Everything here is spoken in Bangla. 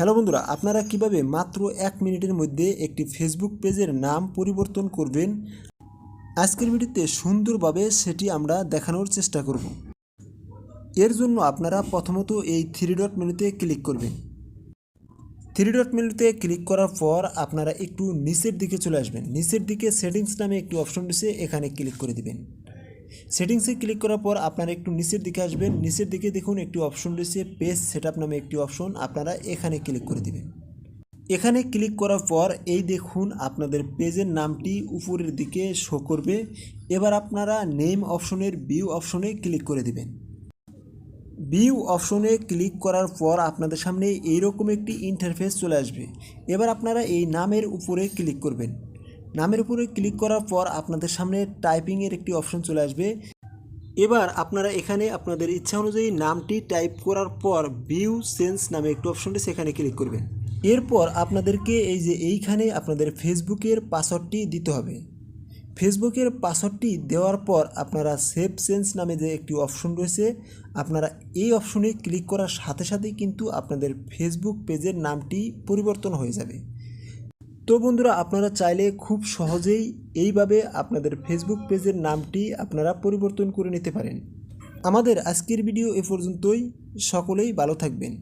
হ্যালো বন্ধুরা, আপনারা কীভাবে মাত্র এক মিনিটের মধ্যে একটি ফেসবুক পেজের নাম পরিবর্তন করবেন? আজকের ভিডিওতে সুন্দরভাবে সেটি আমরা দেখানোর চেষ্টা করব। এর জন্য আপনারা প্রথমত এই থ্রি ডট মেনুতে ক্লিক করবেন। থ্রি ডট মেনুতে ক্লিক করার পর আপনারা একটু নিচের দিকে চলে আসবেন। নিচের দিকে সেটিংস নামে একটি অপশন রয়েছে, এখানে ক্লিক করে দিবেন। সেটিংসে ক্লিক করার পর আপনারা একটু নিচের দিকে আসবেন। নিচের দিকে দেখুন একটি অপশন রয়েছে পেজ সেটআপ নামে একটি অপশন। আপনারা এখানে ক্লিক করে দিবেন। এখানে ক্লিক করার পর এই দেখুন আপনাদের পেজের নামটি উপরের দিকে শো করবে। এবার আপনারা নেম অপশনের ভিউ অপশনে ক্লিক করে দিবেন। ভিউ অপশনে ক্লিক করার পর আপনাদের সামনে এইরকম একটি ইন্টারফেস চলে আসবে। এবার আপনারা এই নামের উপরে ক্লিক করবেন। নামের উপরে ক্লিক করার পর আপনাদের সামনে টাইপিংয়ের একটি অপশন চলে আসবে। এবার আপনারা এখানে আপনাদের ইচ্ছা অনুযায়ী নামটি টাইপ করার পর ভিউ সেন্স নামে একটি অপশন রয়েছে এখানে ক্লিক করবেন। এরপর আপনাদেরকে এই যে এইখানে আপনাদের ফেসবুকের পাসওয়ার্ডটি দিতে হবে। ফেসবুকের পাসওয়ার্ডটি দেওয়ার পর আপনারা সেভ সেন্স নামে যে একটি অপশন রয়েছে, আপনারা এই অপশনে ক্লিক করার সাথে সাথেই কিন্তু আপনাদের ফেসবুক পেজের নামটি পরিবর্তন হয়ে যাবে। তো বন্ধুরা, আপনারা চাইলে খুব সহজেই এইভাবে আপনাদের ফেসবুক পেজের নামটি আপনারা পরিবর্তন করে নিতে পারেন। আমাদের আজকের ভিডিও এ পর্যন্তই। সকলেই ভালো থাকবেন।